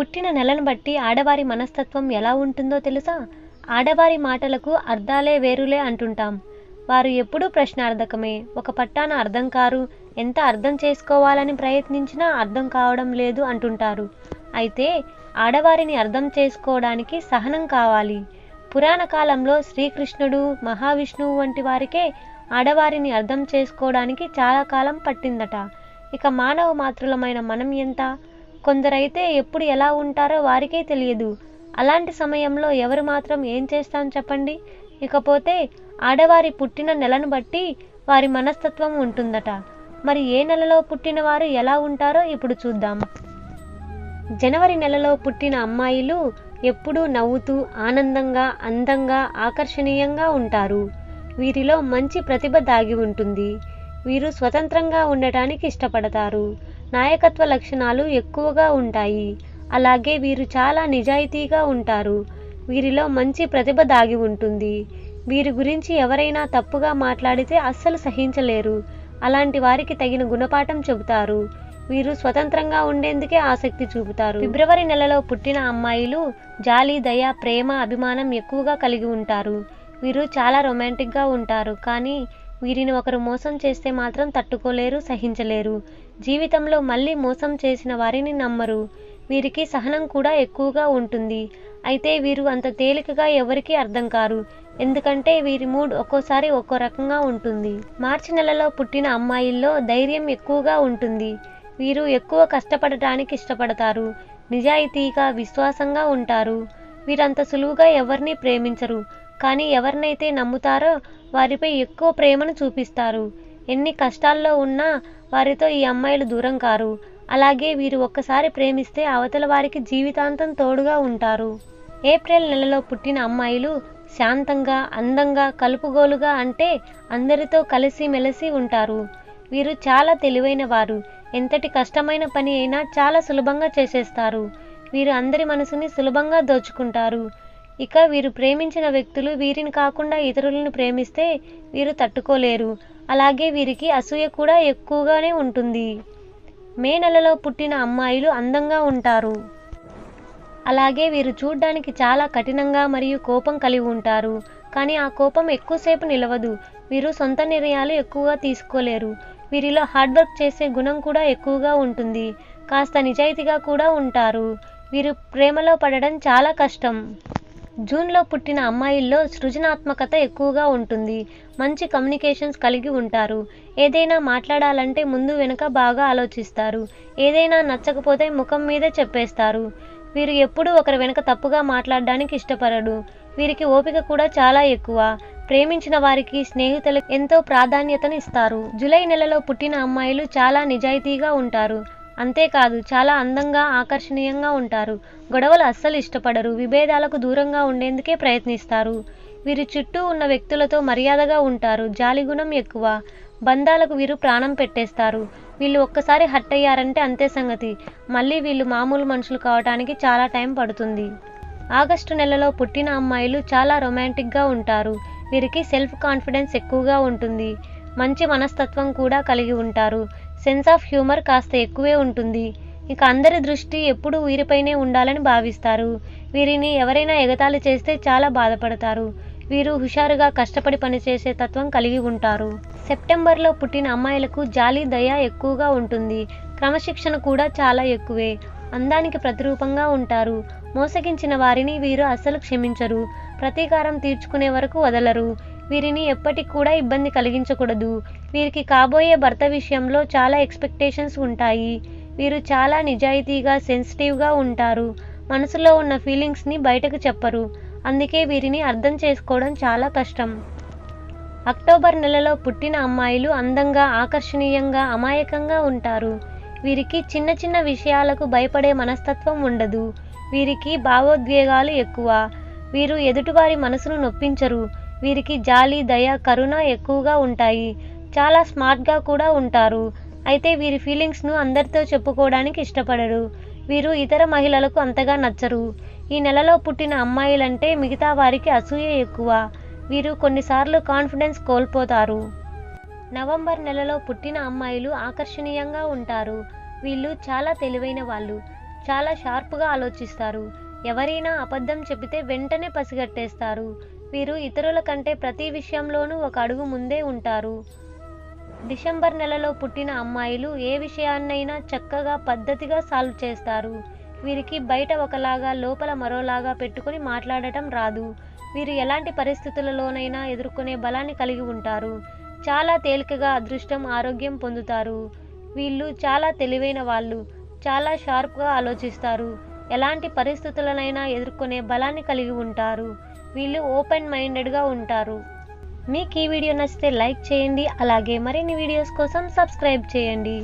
పుట్టిన నెలను బట్టి ఆడవారి మనస్తత్వం ఎలా ఉంటుందో తెలుసా? ఆడవారి మాటలకు అర్థాలే వేరులే అంటుంటాం. వారు ఎప్పుడూ ప్రశ్నార్థకమే. ఒక పట్టాన అర్థం కారు. ఎంత అర్థం చేసుకోవాలని ప్రయత్నించినా అర్థం కావడం లేదు అంటుంటారు. అయితే ఆడవారిని అర్థం చేసుకోవడానికి సహనం కావాలి. పురాణ కాలంలో శ్రీకృష్ణుడు మహావిష్ణువు వంటి వారికే ఆడవారిని అర్థం చేసుకోవడానికి చాలా కాలం పట్టిందట. ఇక మానవ మాతృలమైన మనం ఎంత? కొందరైతే ఎప్పుడు ఎలా ఉంటారో వారికే తెలియదు. అలాంటి సమయంలో ఎవరు మాత్రం ఏం చేస్తాం చెప్పండి? ఇకపోతే ఆడవారి పుట్టిన నెలను బట్టి వారి మనస్తత్వం ఉంటుందట. మరి ఏ నెలలో పుట్టిన వారు ఎలా ఉంటారో ఇప్పుడు చూద్దాం. జనవరి నెలలో పుట్టిన అమ్మాయిలు ఎప్పుడూ నవ్వుతూ ఆనందంగా అందంగా ఆకర్షణీయంగా ఉంటారు. వీరిలో మంచి ప్రతిభ దాగి ఉంటుంది. వీరు స్వతంత్రంగా ఉండటానికి ఇష్టపడతారు. నాయకత్వ లక్షణాలు ఎక్కువగా ఉంటాయి. అలాగే వీరు చాలా నిజాయితీగా ఉంటారు. వీరిలో మంచి ప్రతిభ దాగి ఉంటుంది. వీరి గురించి ఎవరైనా తప్పుగా మాట్లాడితే అస్సలు సహించలేరు. అలాంటి వారికి తగిన గుణపాఠం చెబుతారు. వీరు స్వతంత్రంగా ఉండేందుకే ఆసక్తి చూపుతారు. ఫిబ్రవరి నెలలో పుట్టిన అమ్మాయిలు జాలి దయ ప్రేమ అభిమానం ఎక్కువగా కలిగి ఉంటారు. వీరు చాలా రొమాంటిక్గా ఉంటారు. కానీ వీరిని ఒకరు మోసం చేస్తే మాత్రం తట్టుకోలేరు సహించలేరు. జీవితంలో మళ్ళీ మోసం చేసిన వారిని నమ్మరు. వీరికి సహనం కూడా ఎక్కువగా ఉంటుంది. అయితే వీరు అంత తేలికగా ఎవరికీ అర్థం కారు. ఎందుకంటే వీరి మూడ్ ఒక్కోసారి ఒక్కో రకంగా ఉంటుంది. మార్చి నెలలో పుట్టిన అమ్మాయిల్లో ధైర్యం ఎక్కువగా ఉంటుంది. వీరు ఎక్కువ కష్టపడటానికి ఇష్టపడతారు. నిజాయితీగా విశ్వాసంగా ఉంటారు. వీరంత సులువుగా ఎవరిని ప్రేమించరు. కానీ ఎవరినైతే నమ్ముతారో వారిపై ఎక్కువ ప్రేమను చూపిస్తారు. ఎన్ని కష్టాల్లో ఉన్నా వారితో ఈ అమ్మాయిలు దూరం కారు. అలాగే వీరు ఒక్కసారి ప్రేమిస్తే అవతల వారికి జీవితాంతం తోడుగా ఉంటారు. ఏప్రిల్ నెలలో పుట్టిన అమ్మాయిలు శాంతంగా అందంగా కలుపుగోలుగా అంటే అందరితో కలిసి మెలిసి ఉంటారు. వీరు చాలా తెలివైన వారు. ఎంతటి కష్టమైన పని అయినా చాలా సులభంగా చేసేస్తారు. వీరు అందరి మనసుని సులభంగా దోచుకుంటారు. ఇక వీరు ప్రేమించిన వ్యక్తులు వీరిని కాకుండా ఇతరులను ప్రేమిస్తే వీరు తట్టుకోలేరు. అలాగే వీరికి అసూయ కూడా ఎక్కువగానే ఉంటుంది. మే నెలలో పుట్టిన అమ్మాయిలు అందంగా ఉంటారు. అలాగే వీరు చూడ్డానికి చాలా కఠినంగా మరియు కోపం కలిగి ఉంటారు. కానీ ఆ కోపం ఎక్కువసేపు నిలవదు. వీరు సొంత నిర్ణయాలు ఎక్కువగా తీసుకోలేరు. వీరిలో హార్డ్ వర్క్ చేసే గుణం కూడా ఎక్కువగా ఉంటుంది. కాస్త నిజాయితీగా కూడా ఉంటారు. వీరు ప్రేమలో పడడం చాలా కష్టం. జూన్లో పుట్టిన అమ్మాయిల్లో సృజనాత్మకత ఎక్కువగా ఉంటుంది. మంచి కమ్యూనికేషన్స్ కలిగి ఉంటారు. ఏదైనా మాట్లాడాలంటే ముందు వెనుక బాగా ఆలోచిస్తారు. ఏదైనా నచ్చకపోతే ముఖం మీదే చెప్పేస్తారు. వీరు ఎప్పుడూ ఒకరి వెనుక తప్పుగా మాట్లాడడానికి ఇష్టపడడు వీరికి ఓపిక కూడా చాలా ఎక్కువ. ప్రేమించిన వారికి స్నేహితులకు ఎంతో ప్రాధాన్యతను ఇస్తారు జూలై నెలలో పుట్టిన అమ్మాయిలు చాలా నిజాయితీగా ఉంటారు. అంతేకాదు చాలా అందంగా ఆకర్షణీయంగా ఉంటారు. గొడవలు అస్సలు ఇష్టపడరు. విభేదాలకు దూరంగా ఉండేందుకే ప్రయత్నిస్తారు. వీరి చుట్టూ ఉన్న వ్యక్తులతో మర్యాదగా ఉంటారు. జాలిగుణం ఎక్కువ. బంధాలకు వీరు ప్రాణం పెట్టేస్తారు. వీళ్ళు ఒక్కసారి హట్ అయ్యారంటే అంతే సంగతి. మళ్ళీ వీళ్ళు మామూలు మనుషులు కావటానికి చాలా టైం పడుతుంది. ఆగస్టు నెలలో పుట్టిన అమ్మాయిలు చాలా రొమాంటిక్గా ఉంటారు. వీరికి సెల్ఫ్ కాన్ఫిడెన్స్ ఎక్కువగా ఉంటుంది. మంచి మనస్తత్వం కూడా కలిగి ఉంటారు. సెన్స్ ఆఫ్ హ్యూమర్ కాస్త ఎక్కువే ఉంటుంది. ఇక అందరి దృష్టి ఎప్పుడూ వీరిపైనే ఉండాలని భావిస్తారు. వీరిని ఎవరైనా ఎగతాళి చేస్తే చాలా బాధపడతారు. వీరు హుషారుగా కష్టపడి పనిచేసే తత్వం కలిగి ఉంటారు. సెప్టెంబర్లో పుట్టిన అమ్మాయిలకు జాలి దయ ఎక్కువగా ఉంటుంది. క్రమశిక్షణ కూడా చాలా ఎక్కువే. అందానికి ప్రతిరూపంగా ఉంటారు. మోసగించిన వారిని వీరు అస్సలు క్షమించరు. ప్రతీకారం తీర్చుకునే వరకు వదలరు. వీరిని ఎప్పటికి కూడా ఇబ్బంది కలిగించకూడదు. వీరికి కాబోయే భర్త విషయంలో చాలా ఎక్స్పెక్టేషన్స్ ఉంటాయి. వీరు చాలా నిజాయితీగా సెన్సిటివ్గా ఉంటారు. మనసులో ఉన్న ఫీలింగ్స్ని బయటకు చెప్పరు. అందుకే వీరిని అర్థం చేసుకోవడం చాలా కష్టం. అక్టోబర్ నెలలో పుట్టిన అమ్మాయిలు అందంగా ఆకర్షణీయంగా అమాయకంగా ఉంటారు. వీరికి చిన్న చిన్న విషయాలకు భయపడే మనస్తత్వం ఉండదు. వీరికి భావోద్వేగాలు ఎక్కువ. వీరు ఎదుటివారి మనసును నొప్పించరు. వీరికి జాలి దయ కరుణ ఎక్కువగా ఉంటాయి. చాలా స్మార్ట్గా కూడా ఉంటారు. అయితే వీరి ఫీలింగ్స్ను అందరితో చెప్పుకోవడానికి ఇష్టపడరు. వీరు ఇతర మహిళలకు అంతగా నచ్చరు. ఈ నెలలో పుట్టిన అమ్మాయిలంటే మిగతా వారికి అసూయ ఎక్కువ. వీరు కొన్నిసార్లు కాన్ఫిడెన్స్ కోల్పోతారు. నవంబర్ నెలలో పుట్టిన అమ్మాయిలు ఆకర్షణీయంగా ఉంటారు. వీళ్ళు చాలా తెలివైన వాళ్ళు. చాలా షార్ప్గా ఆలోచిస్తారు. ఎవరైనా అబద్ధం చెబితే వెంటనే పసిగట్టేస్తారు. వీరు ఇతరుల కంటే ప్రతి విషయంలోనూ ఒక అడుగు ముందే ఉంటారు. డిసెంబర్ నెలలో పుట్టిన అమ్మాయిలు ఏ విషయాన్నైనా చక్కగా పద్ధతిగా సాల్వ్ చేస్తారు. వీరికి బయట ఒకలాగా లోపల మరోలాగా పెట్టుకొని మాట్లాడటం రాదు. వీరు ఎలాంటి పరిస్థితులలోనైనా ఎదుర్కొనే బలాన్ని కలిగి ఉంటారు. చాలా తేలికగా అదృష్టం ఆరోగ్యం పొందుతారు. వీళ్ళు చాలా తెలివైన వాళ్ళు చాలా షార్ప్గా ఆలోచిస్తారు. ఎలాంటి పరిస్థితులనైనా ఎదుర్కొనే బలాన్ని కలిగి ఉంటారు. వీళ్ళు ఓపెన్ మైండెడ్గా ఉంటారు. మీకు ఈ వీడియో నచ్చితే లైక్ చేయండి. అలాగే మరిన్ని వీడియోస్ కోసం సబ్స్క్రైబ్ చేయండి.